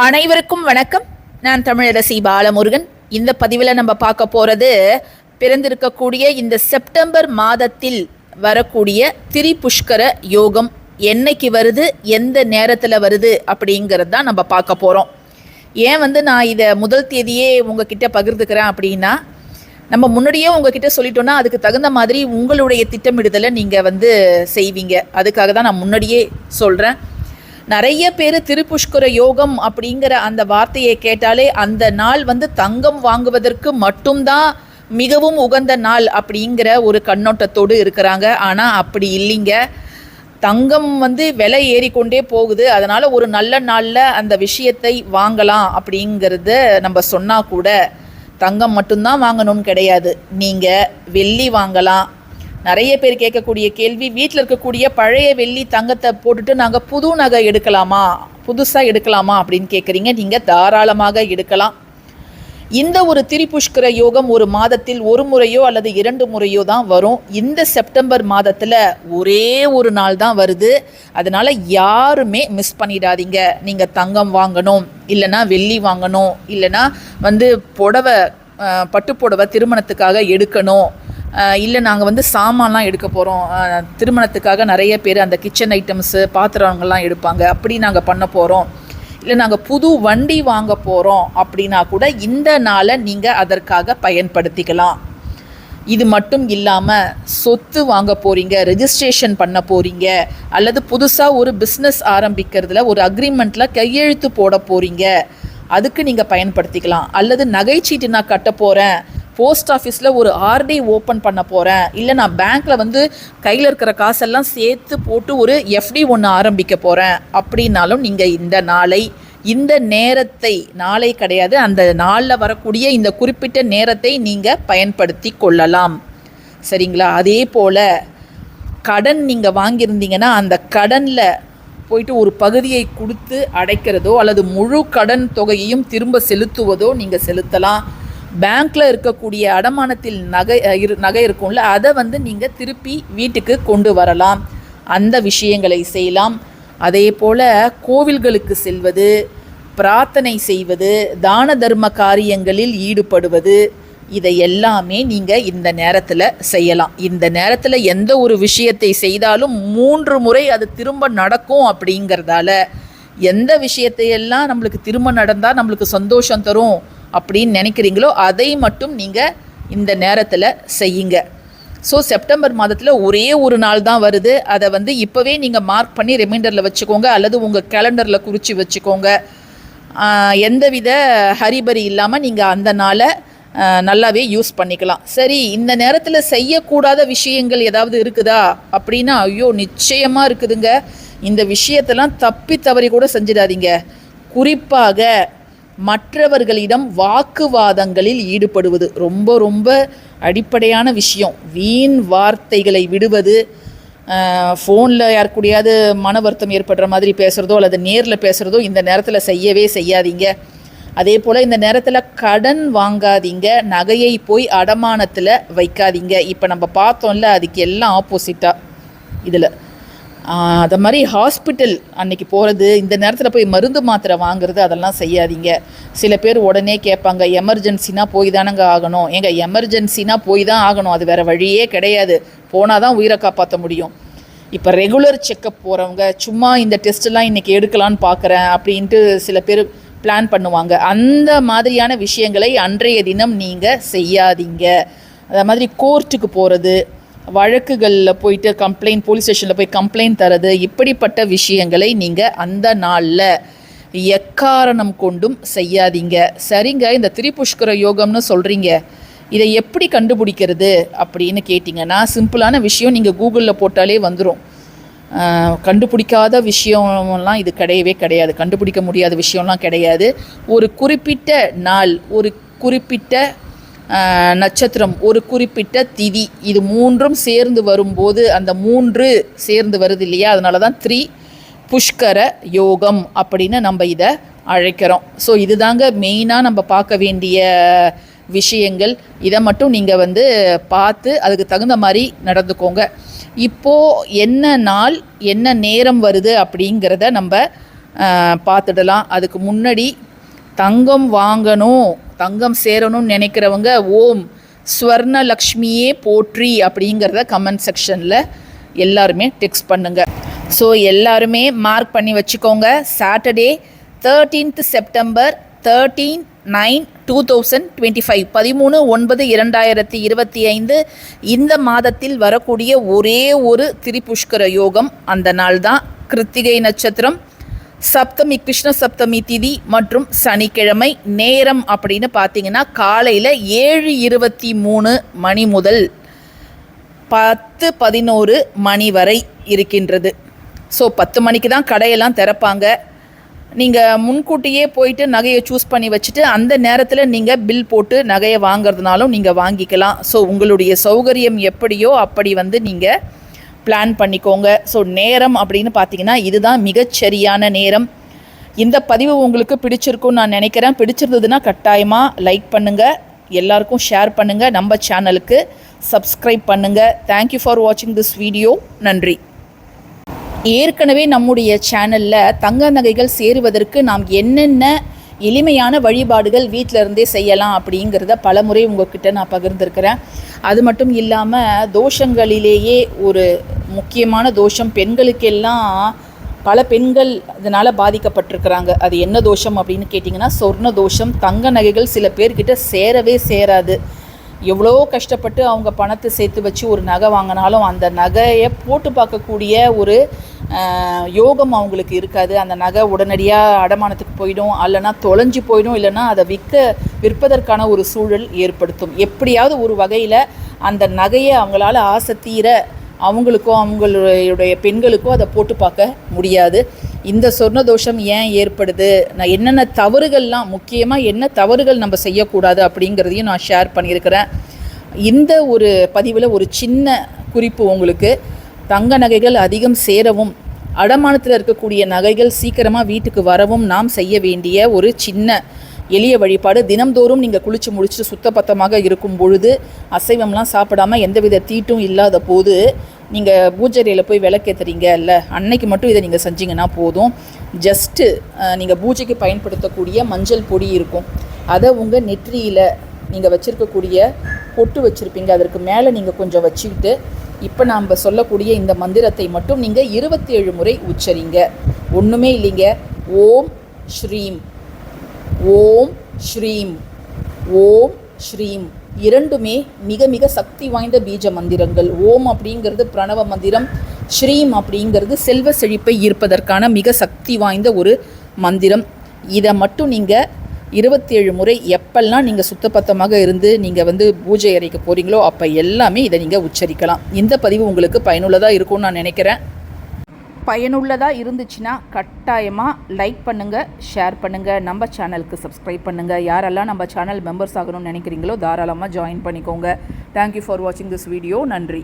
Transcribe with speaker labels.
Speaker 1: அனைவருக்கும் வணக்கம். நான் தமிழரசி பாலமுருகன். இந்த பதிவில் நம்ம பார்க்க போகிறது பிறந்திருக்கக்கூடிய இந்த செப்டம்பர் மாதத்தில் வரக்கூடிய திரிபுஷ்கர யோகம் என்னைக்கு வருது எந்த நேரத்தில் வருது அப்படிங்கிறது தான் நம்ம பார்க்க போகிறோம் ஏன் வந்து நான் இதை முதல் தேதியே உங்ககிட்ட பகிர்ந்துக்கிறேன் அப்படின்னா நம்ம முன்னாடியே உங்ககிட்ட சொல்லிட்டோன்னா அதுக்கு தகுந்த மாதிரி உங்களுடைய திட்டமிடுதலை நீங்கள் வந்து செய்வீங்க. அதுக்காக தான் நான் முன்னாடியே சொல்கிறேன் நிறைய பேர் திருப்புஷ்கர யோகம் அப்படிங்கிற அந்த வார்த்தையை கேட்டாலே அந்த நாள் வந்து தங்கம் வாங்குவதற்கு மட்டும்தான் மிகவும் உகந்த நாள் அப்படிங்கிற ஒரு கண்ணோட்டத்தோடு இருக்கிறாங்க. ஆனால் அப்படி இல்லைங்க. தங்கம் வந்து விலை ஏறிக்கொண்டே போகுது. அதனால் ஒரு நல்ல நாளில் அந்த விஷயத்தை வாங்கலாம் அப்படிங்கிறத நம்ம சொன்னால் கூட தங்கம் மட்டும்தான் வாங்கணும்னு கிடையாது. நீங்கள் வெள்ளி வாங்கலாம் நிறைய பேர் கேட்கக்கூடிய கேள்வி வீட்டில் இருக்கக்கூடிய பழைய வெள்ளி தங்கத்தை போட்டுட்டு நாங்கள் புது நகை எடுக்கலாமா? புதுசாக எடுக்கலாமா அப்படின்னு கேட்குறீங்க நீங்கள் தாராளமாக எடுக்கலாம். இந்த ஒரு திரிபுஷ்கர யோகம் ஒரு மாதத்தில் ஒரு முறையோ அல்லது இரண்டு முறையோ தான் வரும். இந்த செப்டம்பர் மாதத்தில் ஒரே ஒரு நாள் தான் வருது. அதனால் யாருமே மிஸ் பண்ணிடாதீங்க. நீங்கள் தங்கம் வாங்கணும் இல்லைன்னா வெள்ளி வாங்கணும் இல்லைன்னா வந்து புடவை பட்டுப்புடவை பட்டு புடவை திருமணத்துக்காக எடுக்கணும். இல்லை நாங்கள் வந்து சாமான்லாம் எடுக்க போகிறோம் திருமணத்துக்காக நிறைய பேர் அந்த கிச்சன் ஐட்டம்ஸு பாத்திரங்கள்லாம் எடுப்பாங்க. அப்படி நாங்கள் பண்ண போகிறோம் இல்லை நாங்கள் புது வண்டி வாங்க போகிறோம் அப்படின்னா கூட இந்த நாளை நீங்கள் அதற்காக பயன்படுத்திக்கலாம். இது மட்டும் இல்லாமல் சொத்து வாங்க போகிறீங்க ரெஜிஸ்ட்ரேஷன் பண்ண போகிறீங்க அல்லது புதுசாக ஒரு பிஸ்னஸ் ஆரம்பிக்கிறதுல ஒரு அக்ரிமெண்ட்டில் கையெழுத்து போட போகிறீங்க அதுக்கு நீங்கள் பயன்படுத்திக்கலாம். அல்லது நகைச்சீட்டு நான் கட்ட போகிறேன் போஸ்ட் ஆஃபீஸில் ஒரு ஆர்டி ஓப்பன் பண்ண போகிறேன் இல்லை நான் பேங்க்கில் வந்து கையில் இருக்கிற காசெல்லாம் சேர்த்து போட்டு ஒரு எஃப்டி ஒன்று ஆரம்பிக்க போகிறேன் அப்படின்னாலும் நீங்கள் இந்த நாளை இந்த நேரத்தை நாளை கிடையாது அந்த நாளில் வரக்கூடிய இந்த குறிப்பிட்ட நேரத்தை நீங்கள் பயன்படுத்தி கொள்ளலாம். சரிங்களா? அதே போல் கடன் நீங்கள் வாங்கியிருந்தீங்கன்னா அந்த கடனில் போயிட்டு ஒரு பகுதியை கொடுத்து அடைக்கிறதோ அல்லது முழு கடன் தொகையையும் திரும்ப செலுத்துவதோ நீங்கள் செலுத்தலாம். பேங்க்கில் இருக்கக்கூடிய அடமானத்தில் நகை இரு நகை இருக்கும்ல அதை வந்து நீங்கள் திருப்பி வீட்டுக்கு கொண்டு வரலாம். அந்த விஷயங்களை செய்யலாம். அதே போல் கோவில்களுக்கு செல்வது பிரார்த்தனை செய்வது தான தர்ம காரியங்களில் ஈடுபடுவது இதை எல்லாமே நீங்கள் இந்த நேரத்தில் செய்யலாம். இந்த நேரத்தில் எந்த ஒரு விஷயத்தை செய்தாலும் மூன்று முறை அது திரும்ப நடக்கும் அப்படிங்கிறதால எந்த விஷயத்தையெல்லாம் நம்மளுக்கு திரும்ப நடந்தால் நம்மளுக்கு சந்தோஷம் தரும் அப்படின்னு நினைக்கிறீங்களோ அதை மட்டும் நீங்கள் இந்த நேரத்தில் செய்யுங்க. ஸோ செப்டம்பர் மாதத்தில் ஒரே ஒரு நாள் தான் வருது. அதை வந்து இப்போவே நீங்கள் மார்க் பண்ணி ரிமைண்டரில் வச்சுக்கோங்க அல்லது உங்கள் கேலண்டரில் குறித்து வச்சுக்கோங்க. எந்தவித ஹரிபரி இல்லாமல் நீங்கள் அந்த நாளை நல்லாவே யூஸ் பண்ணிக்கலாம். சரி இந்த நேரத்தில் செய்யக்கூடாத விஷயங்கள் ஏதாவது இருக்குதா? அப்படின்னா ஐயோ நிச்சயமாக இருக்குதுங்க. இந்த விஷயத்தெல்லாம் தப்பி தவறி கூட செஞ்சிடாதீங்க. குறிப்பாக மற்றவர்களிடம் வாக்குவாதங்களில் ஈடுபடுவது ரொம்ப ரொம்ப அடிப்படையான விஷயம். வீண் வார்த்தைகளை விடுவது ஃபோனில் யார் மன வருத்தம் ஏற்படுற மாதிரி பேசுகிறதோ அல்லது நேரில் பேசுகிறதோ இந்த நேரத்தில் செய்யவே செய்யாதீங்க. அதே போல் இந்த நேரத்தில் கடன் வாங்காதீங்க. நகையை போய் அடமானத்தில் வைக்காதீங்க. இப்போ நம்ம பார்த்தோம்ல அதுக்கு எல்லாம் ஆப்போசிட்டாக இதில் அதை மாதிரி ஹாஸ்பிட்டல் அன்னைக்கு போகிறது இந்த நேரத்தில் போய் மருந்து மாத்திரை வாங்குறது அதெல்லாம் செய்யாதீங்க. சில பேர் உடனே கேட்பாங்க எமர்ஜென்சினா போய் தானங்க ஆகணும். ஏங்க எமர்ஜென்சினா போய் தான் ஆகணும். அது வேறு வழியே கிடையாது. போனால் தான் உயிரை காப்பாற்ற முடியும். இப்போ ரெகுலர் செக்கப் போகிறவங்க சும்மா இந்த டெஸ்ட்டெல்லாம் இன்றைக்கி எடுக்கலான்னு பார்க்குறேன் அப்படின்ட்டு சில பேர் பிளான் பண்ணுவாங்க. அந்த மாதிரியான விஷயங்களை அன்றைய தினம் நீங்கள் செய்யாதீங்க. அதை மாதிரி கோர்ட்டுக்கு போகிறது வழக்குகளில் போயிட்டு கம்ப்ளைண்ட் போலீஸ் ஸ்டேஷனில் போய் கம்ப்ளைண்ட் தரது இப்படிப்பட்ட விஷயங்களை நீங்கள் அந்த நாளில் எக்காரணம் கொண்டும் செய்யாதீங்க. சரிங்க இந்த திரிபுஷ்கர யோகம்னு சொல்கிறீங்க இதை எப்படி கண்டுபிடிக்கிறது அப்படின்னு கேட்டிங்கன்னா சிம்பிளான விஷயம் நீங்கள் கூகுளில் போட்டாலே வந்துடும் கண்டுபிடிக்காத விஷயம்லாம் இது கிடையவே கிடையாது. கண்டுபிடிக்க முடியாத விஷயம்லாம் கிடையாது. ஒரு குறிப்பிட்ட நாள் ஒரு குறிப்பிட்ட நட்சத்திரம் ஒரு குறிப்பிட்ட திதி. இது மூன்றும் சேர்ந்து வரும்போது அந்த மூன்று சேர்ந்து வருது இல்லையா? அதனால தான் த்ரீ புஷ்கர யோகம் அப்படின்னு நம்ம இதை அழைக்கிறோம். ஸோ இதுதாங்க மெயினாக நம்ம பார்க்க வேண்டிய விஷயங்கள். இதை மட்டும் நீங்கள் வந்து பார்த்து அதுக்கு தகுந்த மாதிரி நடந்துக்கோங்க. இப்போது என்ன நாள் என்ன நேரம் வருது அப்படிங்கிறத நம்ம பார்த்துடலாம். அதுக்கு முன்னாடி தங்கம் வாங்கணும் தங்கம் சேரணும்னு நினைக்கிறவங்க ஓம் ஸ்வர்ணலக்ஷ்மியே போற்றி அப்படிங்கிறத கமெண்ட் செக்ஷனில் எல்லாருமே டெக்ஸ்ட் பண்ணுங்க. ஸோ எல்லாருமே மார்க் பண்ணி வச்சுக்கோங்க. Saturday thirteenth September thirteen nine two thousand twenty five பதிமூணு ஒன்பது இரண்டாயிரத்தி இருபத்தி ஐந்து. இந்த மாதத்தில் வரக்கூடிய ஒரே ஒரு திரிபுஷ்கர யோகம் அந்த நாள் தான் கிருத்திகை நட்சத்திரம். சப்தமி கிருஷ்ண சப்தமி திதி மற்றும் சனிக்கிழமை நேரம் அப்படின்னு பார்த்தீங்கன்னா காலையில் ஏழு இருபத்தி மூணு மணி முதல் பத்து பதினோரு மணி வரை இருக்கின்றது. ஸோ பத்து மணிக்கு தான் கடையெல்லாம் திறப்பாங்க. நீங்கள் முன்கூட்டியே போயிட்டு நகையை சூஸ் பண்ணி வச்சுட்டு அந்த நேரத்தில் நீங்கள் பில் போட்டு நகையை வாங்குறதுனாலும் நீங்கள் வாங்கிக்கலாம். ஸோ உங்களுடைய சௌகரியம் எப்படியோ அப்படி வந்து நீங்கள் பிளான் பண்ணிக்கோங்க. ஸோ நேரம் அப்படின்னு பார்த்தீங்கன்னா இதுதான் மிகச்சரியான நேரம். இந்த பதிவு உங்களுக்கு பிடிச்சிருக்கும்னு நான் நினைக்கிறேன். பிடிச்சிருந்ததுன்னா கட்டாயமாக லைக் பண்ணுங்கள் எல்லாருக்கும் ஷேர் பண்ணுங்கள் நம்ம சேனலுக்கு சப்ஸ்கிரைப் பண்ணுங்கள் தேங்க்யூ ஃபார் வாட்சிங் திஸ் வீடியோ நன்றி. ஏற்கனவே நம்முடைய சேனலில் தங்க நகைகள் சேருவதற்கு நாம் என்னென்ன எளிமையான வழிபாடுகள் வீட்டில் இருந்தே செய்யலாம் அப்படிங்கிறத பலமுறை உங்ககிட்ட நான் பகிர்ந்திருக்கிறேன். அது மட்டும் இல்லாமல் தோஷங்களிலேயே ஒரு முக்கியமான தோஷம் பெண்களுக்கெல்லாம் பல பெண்கள் இதனால் பாதிக்கப்பட்டிருக்கிறாங்க. அது என்ன தோஷம் அப்படின்னு கேட்டிங்கன்னா சொர்ண தோஷம் தங்க நகைகள் சில பேர்கிட்ட சேரவே சேராது. எவ்வளோ கஷ்டப்பட்டு அவங்க பணத்தை சேர்த்து வச்சு ஒரு நகை வாங்கினாலும் அந்த நகையை போட்டு பார்க்கக்கூடிய ஒரு யோகம் அவங்களுக்கு இருக்காது. அந்த நகை உடனடியாக அடமானத்துக்கு போயிடும். அல்லைனா தொலைஞ்சு போயிடும். இல்லைன்னா அதை விற்க விற்பதற்கான ஒரு சூழல் ஏற்படுத்தும். எப்படியாவது ஒரு வகையில் அந்த நகையை அவங்களால ஆசை தீர அவங்களுக்கோ அவங்களுடைய பெண்களுக்கோ அதை போட்டு பார்க்க முடியாது. இந்த சொர்ண தோஷம் ஏன் ஏற்படுது? நான் என்னென்ன தவறுகள்லாம் முக்கியமாக என்ன தவறுகள் நம்ம செய்யக்கூடாது அப்படிங்கிறதையும் நான் ஷேர் பண்ணியிருக்கிறேன். இந்த ஒரு பதிவில் ஒரு சின்ன குறிப்பு உங்களுக்கு. தங்க நகைகள் அதிகம் சேரவும் அடமானத்தில் இருக்கக்கூடிய நகைகள் சீக்கிரமாக வீட்டுக்கு வரவும் நாம் செய்ய வேண்டிய ஒரு சின்ன எளிய வழிபாடு. தினம்தோறும் நீங்கள் குளித்து முடிச்சுட்டு சுத்தபத்தமாக இருக்கும் பொழுது அசைவம்லாம் சாப்பிடாம எந்தவித தீட்டும் இல்லாத போது நீங்கள் பூஜையில் போய் விளக்கேற்றுறீங்க இல்லை அன்னைக்கு மட்டும் இதை நீங்கள் செஞ்சீங்கன்னா போதும். ஜஸ்ட்டு நீங்கள் பூஜைக்கு பயன்படுத்தக்கூடிய மஞ்சள் பொடி இருக்கும். அதை உங்கள் நெற்றியில் நீங்கள் வச்சுருக்கக்கூடிய பொட்டு வச்சுருப்பீங்க. அதற்கு மேலே நீங்கள் கொஞ்சம் வச்சுக்கிட்டு இப்போ நாம் சொல்லக்கூடிய இந்த மந்திரத்தை மட்டும் நீங்கள் இருபத்தி ஏழு முறை உச்சரிங்க. ஒன்றுமே இல்லைங்க. ஓம் ஸ்ரீம். ஓம் ஸ்ரீம். ஓம் ஸ்ரீம். இரண்டுமே மிக மிக சக்தி வாய்ந்த பீஜ மந்திரங்கள். ஓம் அப்படிங்கிறது பிரணவ மந்திரம். ஸ்ரீம் அப்படிங்கிறது செல்வ செழிப்பை ஈர்ப்பதற்கான மிக சக்தி வாய்ந்த ஒரு மந்திரம். இதை மட்டும் நீங்கள் இருபத்தேழு முறை எப்பெல்லாம் நீங்கள் சுத்தபத்தமாக இருந்து நீங்கள் வந்து பூஜை அறைக்கு போகிறீங்களோ அப்போ எல்லாமே இதை நீங்கள் உச்சரிக்கலாம். இந்த பதிவு உங்களுக்கு பயனுள்ளதாக இருக்கும்னு நான் நினைக்கிறேன். பயனுள்ளதாக இருந்துச்சுன்னா கட்டாயமாக லைக் பண்ணுங்கள் ஷேர் பண்ணுங்கள் நம்ம சேனலுக்கு சப்ஸ்கிரைப் பண்ணுங்கள் யாரெல்லாம் நம்ம சேனல் மெம்பர்ஸ் ஆகணும்னு நினைக்கிறீங்களோ தாராளமாக ஜாயின் பண்ணிக்கோங்க. தேங்க்யூ ஃபார் வாட்சிங் திஸ் வீடியோ நன்றி.